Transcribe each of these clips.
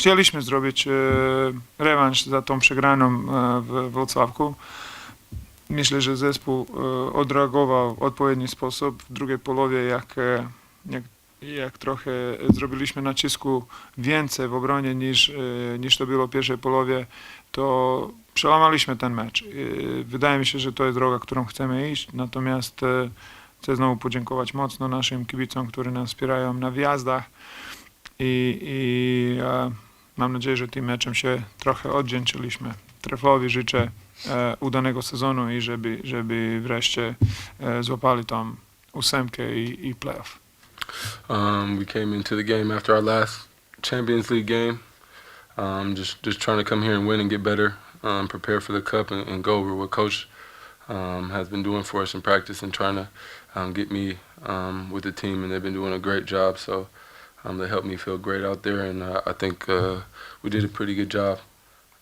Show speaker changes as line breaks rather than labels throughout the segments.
chcieliśmy zrobić e, rewanż za tą przegraną e, w Wrocławku. Myślę, że zespół e, odreagował w odpowiedni sposób. W drugiej połowie, jak, jak, jak trochę zrobiliśmy nacisku więcej w obronie niż, niż to było w pierwszej połowie, to przełamaliśmy ten mecz. Wydaje mi się, że to jest droga, którą chcemy iść. Natomiast chcę znowu podziękować mocno naszym kibicom, którzy nas wspierają na wjazdach i, i mam nadzieję, że tym meczem się trochę oddzięczyliśmy. Trefowi życzę e, udanego sezonu i żeby, żeby wreszcie e, złapali tą ósemkę i, i playoff.
Um, we came into the game after our last Champions League game, um, just just trying to come here and win and get better, um, prepare for the cup and, and go over what coach um, has been doing for us in practice and trying to um, get me um, with the team, and they've been doing a great job. So um, they helped me feel great out there, and uh, I think uh, we did a pretty good job.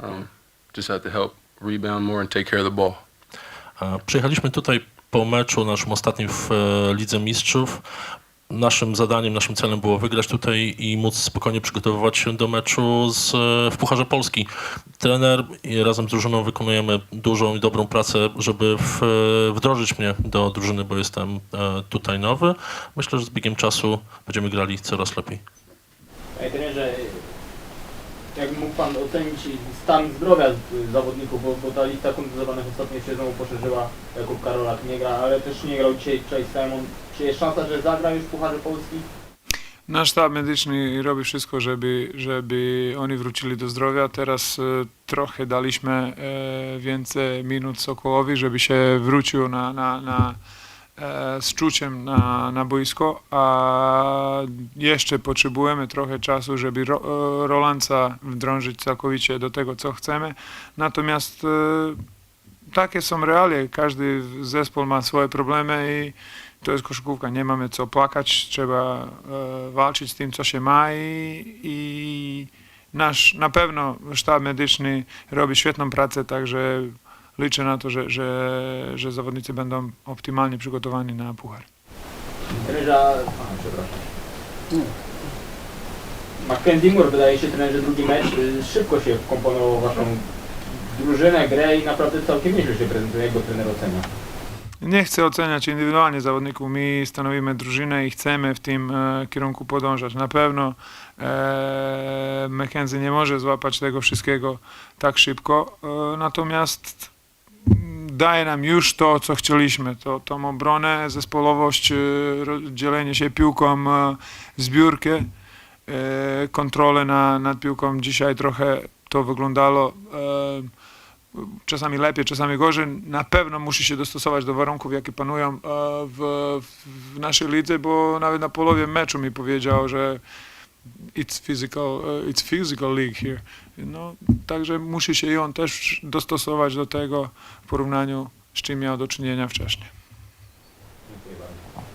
Um, just had to help rebound more and take care of the ball.
Przyjechaliśmy tutaj po meczu naszym ostatnim w Lidze Mistrzów. Naszym zadaniem, naszym celem było wygrać tutaj i móc spokojnie przygotowywać się do meczu z, e, w Pucharze Polski. Trener i razem z drużyną wykonujemy dużą i dobrą pracę, żeby w, e, wdrożyć mnie do drużyny, bo jestem e, tutaj nowy. Myślę, że z biegiem czasu będziemy grali coraz lepiej.
Panie trenerze, jak mógł Pan ocenić stan zdrowia zawodników, bo, bo ta lista kontuzowanych ostatnio się znowu poszerzyła, Jakub Karolak nie gra, ale też nie grał dzisiaj Chase Simon. Czy jest szansa, że zagra już w Pucharze Polski?
Nasz sztab medyczny robi wszystko, żeby, żeby oni wrócili do zdrowia. Teraz e, trochę daliśmy e, więcej minut Sokołowi, żeby się wrócił na, na, na, e, z czuciem na, na boisko, a jeszcze potrzebujemy trochę czasu, żeby ro, Rolanca wdrążyć całkowicie do tego, co chcemy. Natomiast takie są realia. Każdy zespół ma swoje problemy i to jest koszykówka, nie mamy co płakać, trzeba e, walczyć z tym, co się ma i, i nasz, na pewno sztab medyczny robi świetną pracę, także liczę na to, że, że, że zawodnicy będą optymalnie przygotowani na puchar.
Trenerza... Aha, przepraszam. Mackenzie Moore wydaje się trenerze drugi mecz y, szybko się wkomponował w Waszą drużynę, grę i naprawdę całkiem nieźle się prezentuje, jak go trener ocenia.
Nie chcę oceniać indywidualnie zawodników. My stanowimy drużynę i chcemy w tym e, kierunku podążać. Na pewno e, McKenzie nie może złapać tego wszystkiego tak szybko, e, natomiast daje nam już to, co chcieliśmy. To, tą obronę, zespołowość, e, dzielenie się piłką, e, zbiórkę, e, kontrolę na, nad piłką. Dzisiaj trochę to wyglądało e, czasami lepiej, czasami gorzej. Na pewno musi się dostosować do warunków, jakie panują e, w, w naszej lidze, bo nawet na połowie meczu mi powiedział, że it's physical, e, it's physical league here. No, także musi się i on też dostosować do tego w porównaniu z czym miał do czynienia wcześniej.
Dziękuję bardzo.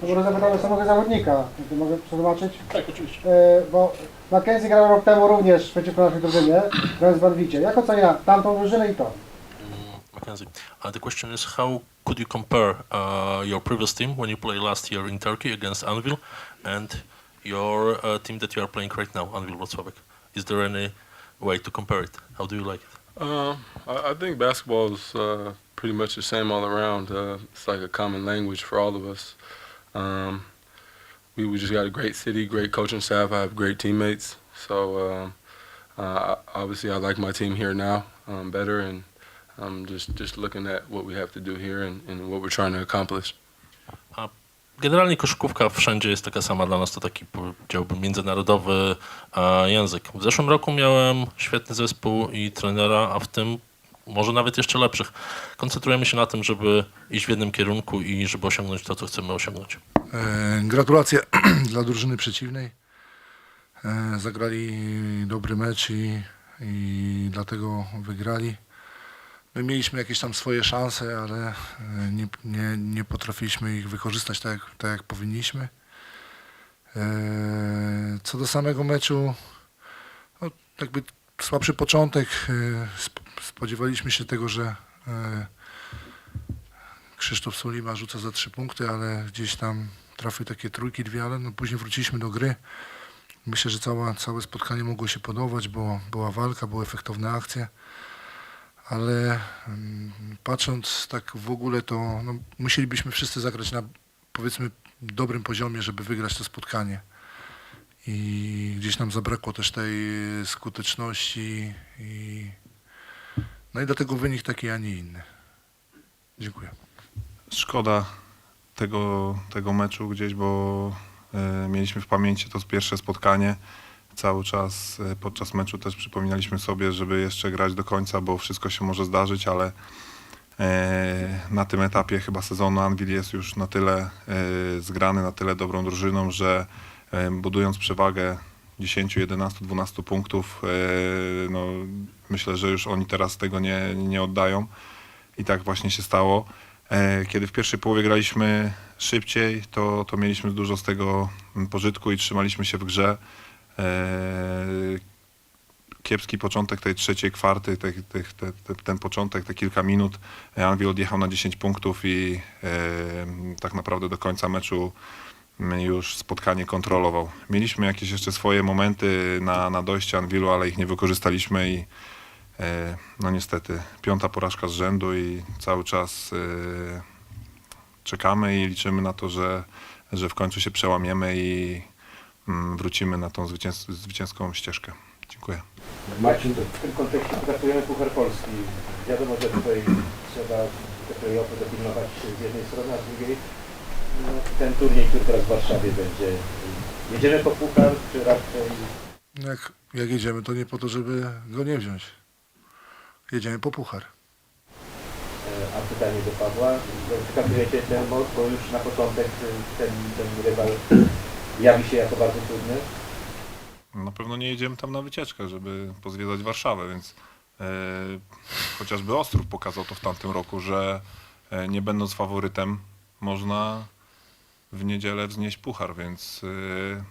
To może zapytamy samego zawodnika, mogę przetłumaczyć.
Tak, oczywiście.
E, bo Mackenzie grał rok temu również przeciwko naszej drużynie, grając w Barwicie. Jak ocenia tamtą drużynę i to?
Mm, Mackenzie, uh, the question is how could you compare uh, your previous team when you played last year in Turkey against Anvil and your uh, team that you are playing right now, Anvil Wrocławek? Is there any way to compare it? How do you like it?
Um, I, I think basketball is uh, pretty much the same all around. Uh, it's like a common language for all of us. Um, we, we just got a great city, great coaching staff. I have great teammates. So um, uh, I- obviously, I like my team here now um, better, and I'm just just looking at what we have to do here and, and what we're trying to accomplish.
Generalnie koszykówka wszędzie jest taka sama dla nas, to taki powiedziałbym międzynarodowy e, język. W zeszłym roku miałem świetny zespół i trenera, a w tym może nawet jeszcze lepszych. Koncentrujemy się na tym, żeby iść w jednym kierunku i żeby osiągnąć to, co chcemy osiągnąć.
E, Gratulacje dla drużyny przeciwnej. E, Zagrali dobry mecz i, i dlatego wygrali. My mieliśmy jakieś tam swoje szanse, ale e, nie, nie, nie potrafiliśmy ich wykorzystać tak, tak jak powinniśmy. Co do samego meczu, no, jakby słabszy początek. sp- Spodziewaliśmy się tego, że Krzysztof Solima rzuca za trzy punkty, ale gdzieś tam trafił takie trójki, dwie, ale no później wróciliśmy do gry. Myślę, że całe spotkanie mogło się podobać, bo była walka, były efektowne akcje, ale mm, patrząc tak w ogóle, to no, musielibyśmy wszyscy zagrać na powiedzmy dobrym poziomie, żeby wygrać to spotkanie. I gdzieś nam zabrakło też tej skuteczności i no i dlatego wynik taki, a nie inny. Dziękuję.
Szkoda tego, tego meczu gdzieś, bo e, mieliśmy w pamięci to pierwsze spotkanie. Cały czas e, podczas meczu też przypominaliśmy sobie, żeby jeszcze grać do końca, bo wszystko się może zdarzyć, ale e, na tym etapie chyba sezonu Anvil jest już na tyle zgrany, na tyle dobrą drużyną, że budując przewagę 10, 11, 12 punktów, no, myślę, że już oni teraz tego nie, nie oddają. I tak właśnie się stało. E, Kiedy w pierwszej połowie graliśmy szybciej, to, to mieliśmy dużo z tego pożytku i trzymaliśmy się w grze. E, Kiepski początek tej trzeciej kwarty, te, te, te, te, ten początek, te kilka minut, e, Anvil odjechał na 10 punktów i tak naprawdę do końca meczu mm, już spotkanie kontrolował. Mieliśmy jakieś jeszcze swoje momenty na, na dojście Anvilu, ale ich nie wykorzystaliśmy i No niestety, piąta porażka z rzędu i cały czas e, czekamy i liczymy na to, że, że w końcu się przełamiemy i mm, wrócimy na tą zwycięs- zwycięską ścieżkę. Dziękuję.
Marcin, w tym kontekście traktujemy Puchar Polski. Wiadomo, że tutaj trzeba te play-offy dopilnować z jednej strony, a z drugiej no, ten turniej, który teraz w Warszawie będzie. Jedziemy po Puchar, czy raczej
Jak, jak jedziemy, to nie po to, żeby go nie wziąć. Jedziemy po puchar.
e, a pytanie do Pawła, wskazujecie ten moc, bo już na początek e, ten, ten rywal jawi się jako bardzo trudny.
Na pewno nie jedziemy tam na wycieczkę, żeby pozwiedzać Warszawę, więc e, chociażby Ostrów pokazał to w tamtym roku, że e, nie będąc faworytem można w niedzielę wznieść puchar, więc e,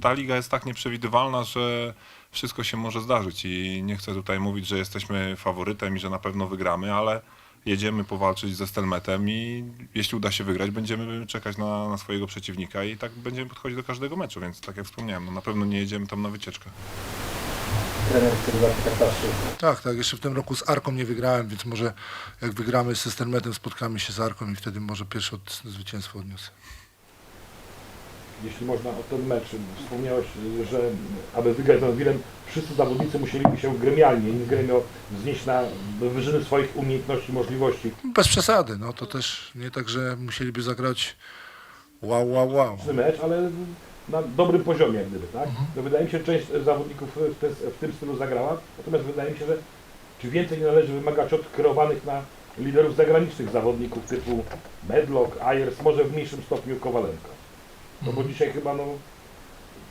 ta liga jest tak nieprzewidywalna, że wszystko się może zdarzyć i nie chcę tutaj mówić, że jesteśmy faworytem i że na pewno wygramy, ale jedziemy powalczyć ze Stelmetem i jeśli uda się wygrać, będziemy czekać na, na swojego przeciwnika i tak będziemy podchodzić do każdego meczu, więc tak jak wspomniałem, no na pewno nie jedziemy tam na wycieczkę.
Trener, który właśnie tak patrzy.
Tak, tak. Jeszcze w tym roku z Arką nie wygrałem, więc może jak wygramy z Systemmetem, spotkamy się z Arką i wtedy może pierwsze od, zwycięstwo odniosę.
Jeśli można o ten mecz. Wspomniałeś, że aby wygrać z Anwilem, wszyscy zawodnicy musieliby się gremialnie, nie gremio, wznieść na wyżyny swoich umiejętności, możliwości.
Bez przesady, no to też nie tak, że musieliby zagrać wow, wow, wow.
Mecz, ale na dobrym poziomie jak gdyby, tak? No wydaje mi się, że część zawodników w, te, w tym stylu zagrała, natomiast wydaje mi się, że czy więcej nie należy wymagać od kreowanych na liderów zagranicznych zawodników typu Medlock, Ayers, może w mniejszym stopniu Kowalenko. No bo dzisiaj chyba no,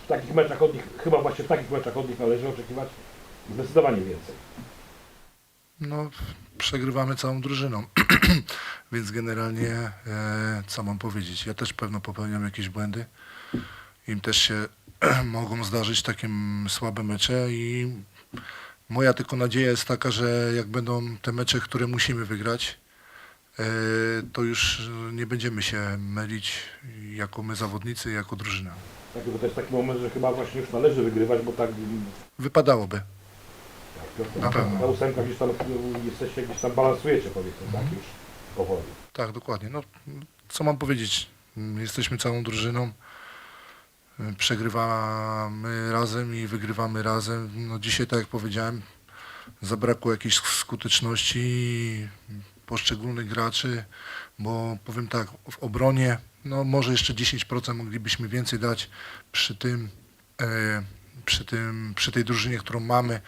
w takich meczach od nich, chyba właśnie w takich meczach od nich należy oczekiwać zdecydowanie więcej.
No, przegrywamy całą drużyną, więc generalnie e, co mam powiedzieć? Ja też pewno popełniam jakieś błędy. Im też się mogą zdarzyć takie słabe mecze i moja tylko nadzieja jest taka, że jak będą te mecze, które musimy wygrać, to już nie będziemy się mylić jako my zawodnicy, jako drużyna.
Tak, bo to jest taki moment, że chyba właśnie już należy wygrywać, bo tak
Wypadałoby.
tak,
Na pewno.
na ósemkach gdzieś tam jesteście, gdzieś tam balansujecie powiedzmy, tak już powoli.
Tak, dokładnie. No, co mam powiedzieć? Jesteśmy całą drużyną. Przegrywamy razem i wygrywamy razem. No, dzisiaj, tak jak powiedziałem, zabrakło jakiejś skuteczności poszczególnych graczy, bo powiem tak, w obronie no, może jeszcze 10% moglibyśmy więcej dać przy tym, e, przy tym, przy tej drużynie, którą mamy,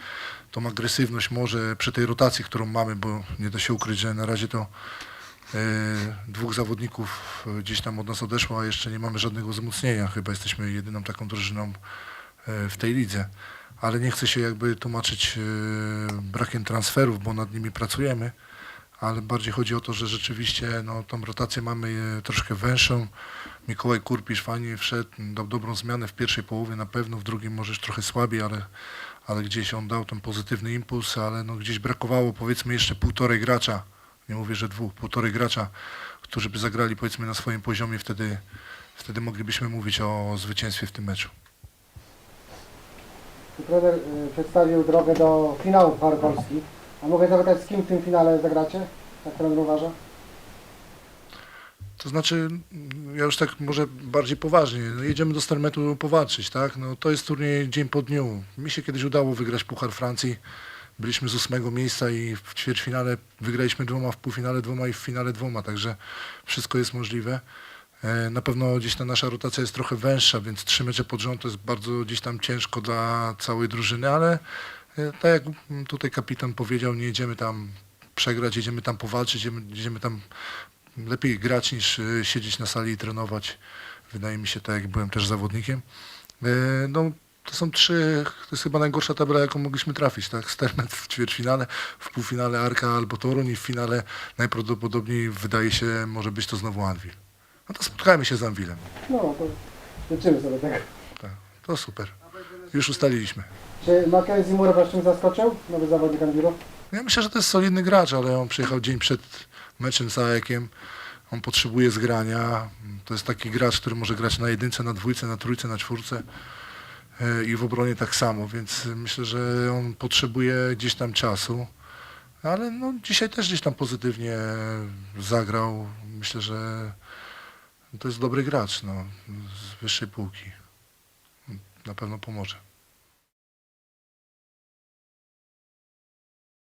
tą agresywność może przy tej rotacji, którą mamy, bo nie da się ukryć, że na razie to E, dwóch zawodników gdzieś tam od nas odeszło, a jeszcze nie mamy żadnego wzmocnienia. Chyba jesteśmy jedyną taką drużyną e, w tej lidze. Ale nie chcę się jakby tłumaczyć brakiem transferów, bo nad nimi pracujemy, ale bardziej chodzi o to, że rzeczywiście no, tą rotację mamy e, troszkę węższą. Mikołaj Kurpisz fajnie wszedł, dał dobrą zmianę w pierwszej połowie na pewno, w drugim może już trochę słabiej, ale, ale gdzieś on dał ten pozytywny impuls, ale no, gdzieś brakowało powiedzmy jeszcze półtorej gracza nie mówię, że dwóch, półtorej gracza, którzy by zagrali powiedzmy na swoim poziomie, wtedy, wtedy moglibyśmy mówić o zwycięstwie w tym meczu.
Trener y, przedstawił drogę do Pucharu Polski. A mogę zapytać, z kim w tym finale zagracie? Jak trener uważa?
To znaczy, mm, ja już tak może bardziej poważnie, no jedziemy do Stermetu powalczyć, tak? No to jest turniej dzień po dniu. Mi się kiedyś udało wygrać Puchar Francji. Byliśmy z ósmego miejsca i w ćwierćfinale wygraliśmy dwoma, w półfinale dwoma i w finale dwoma, także wszystko jest możliwe. E, Na pewno gdzieś ta nasza rotacja jest trochę węższa, więc trzy mecze pod rząd to jest bardzo gdzieś tam ciężko dla całej drużyny, ale tak jak tutaj kapitan powiedział, nie jedziemy tam przegrać, jedziemy tam powalczyć, jedziemy, jedziemy tam lepiej grać niż e, siedzieć na sali i trenować. Wydaje mi się tak, jak byłem też zawodnikiem. E, No, to są trzy, to jest chyba najgorsza tabela, jaką mogliśmy trafić, tak? Stermet w ćwierćfinale, w półfinale Arka albo Toruń i w finale najprawdopodobniej wydaje się, może być to znowu Anvil. No to spotkajmy się z Anvilem.
No, to życzymy sobie tego.
To super. Już ustaliliśmy.
Czy Mackenzie Murę was czym zaskoczył? Nowy zawodnik Anwilu?
Ja myślę, że to jest solidny gracz, ale on przyjechał dzień przed meczem z Aekiem. On potrzebuje zgrania. To jest taki gracz, który może grać na jedynce, na dwójce, na trójce, na czwórce e, i w obronie tak samo, więc myślę, że on potrzebuje gdzieś tam czasu. Ale no, dzisiaj też gdzieś tam pozytywnie zagrał. Myślę, że to jest dobry gracz no, z wyższej półki. Na pewno pomoże.